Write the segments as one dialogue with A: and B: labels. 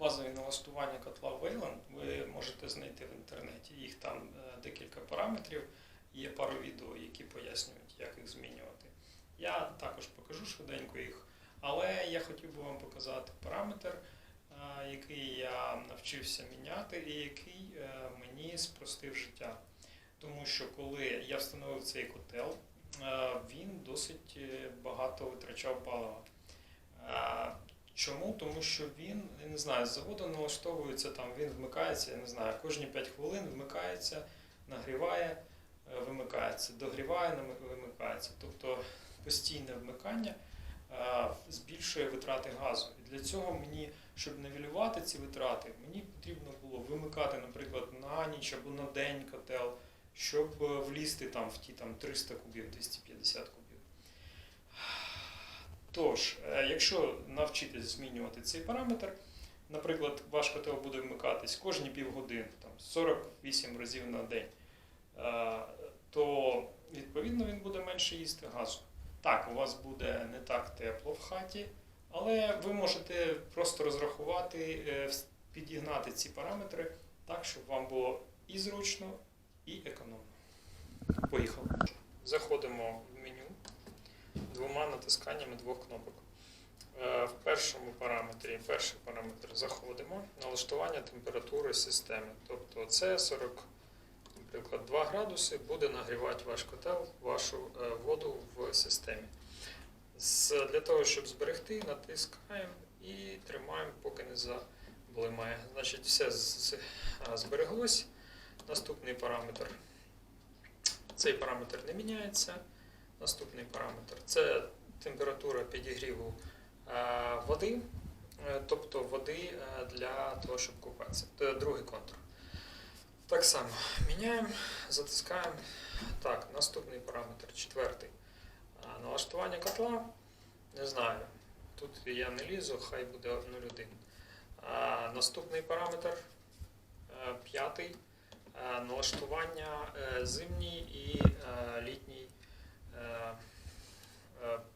A: базові налаштування котла Wayland ви можете знайти в інтернеті. Їх там е, декілька параметрів. Є пару відео, які пояснюють, як їх змінювати. Я також покажу швиденько їх, але я хотів би вам показати параметр, е, який я навчився міняти і який е, мені спростив життя. Тому що коли я встановив цей котел, він досить багато витрачав палива. Чому? Тому що він, я не знаю, з заводу налаштовується там, він вмикається, я не знаю, кожні 5 хвилин вмикається, нагріває, е, вимикається, догріває, вимикається. Тобто постійне вмикання е, збільшує витрати газу. І для цього мені, щоб нивелювати ці витрати, мені потрібно було вимикати, наприклад, на ніч або на день котел, щоб е, влізти там в ті там 300 кубів, 250 кубів. Тож, е, якщо навчитись змінювати цей параметр, наприклад, ваш котел буде вмикатись кожні півгодини, там 48 разів на день, е, то відповідно він буде менше їсти газу. Так, у вас буде не так тепло в хаті, але ви можете просто розрахувати, е, підігнати ці параметри так, щоб вам було і зручно, і економно. Поїхали. Заходимо в меню двома натисканнями двох кнопок. Е, В першому параметрі, перший параметр заходимо, налаштування температури системи. Тобто це 40, наприклад, 2 градуси буде нагрівати ваш котел, вашу е, воду в системі. Для того, щоб зберегти, натискаємо і тримаємо, поки не заблимає. Значить, все збереглось. Наступний параметр. Цей параметр не міняється. Наступний параметр це температура підігріву е, води, е, тобто води е, для того, щоб купатися. Другий контур. Так само міняємо, затискаємо. Так, наступний параметр, четвертий. Налаштування котла. Не знаю. Тут я не лізу, хай буде 0,1. Е, Наступний параметр, п'ятий. Налаштування зимній і літній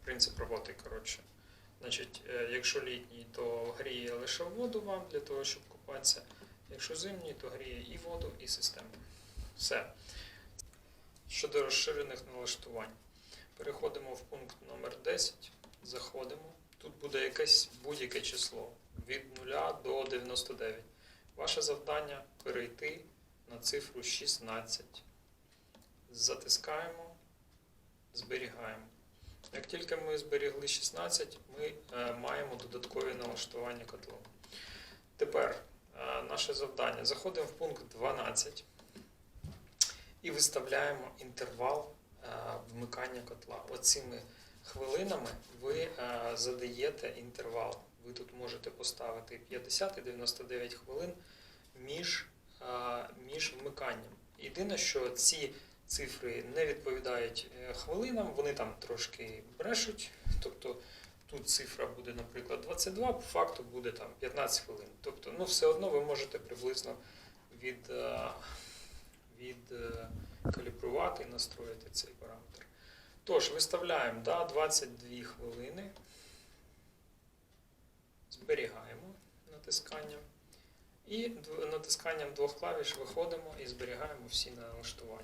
A: принцип роботи. Коротше. Значить, е, якщо літній, то гріє лише воду вам для того, щоб купатися. Якщо зимній, то гріє і воду, і систему. Все. Щодо розширених налаштувань. Переходимо в пункт номер 10, заходимо. Тут буде якесь будь-яке число від 0 до 99. Ваше завдання перейти на цифру 16. Затискаємо, зберігаємо. Як тільки ми зберігли 16, ми е, маємо додаткові налаштування котлу. Тепер е, наше завдання. Заходимо в пункт 12 і виставляємо інтервал е, вмикання котла. Оцими хвилинами ви задаєте інтервал. Ви тут можете поставити 50 і 99 хвилин між, між вмиканням. Єдине, що ці цифри не відповідають е, хвилинам, вони там трошки брешуть. Тобто тут цифра буде, наприклад, 22, по факту буде там 15 хвилин. Тобто, ну, все одно ви можете приблизно від, е, від е, калібрувати і настроїти цей параметр. Тож, виставляємо да, 22 хвилини, зберігаємо натисканням. І натисканням двох клавіш виходимо і зберігаємо всі налаштування.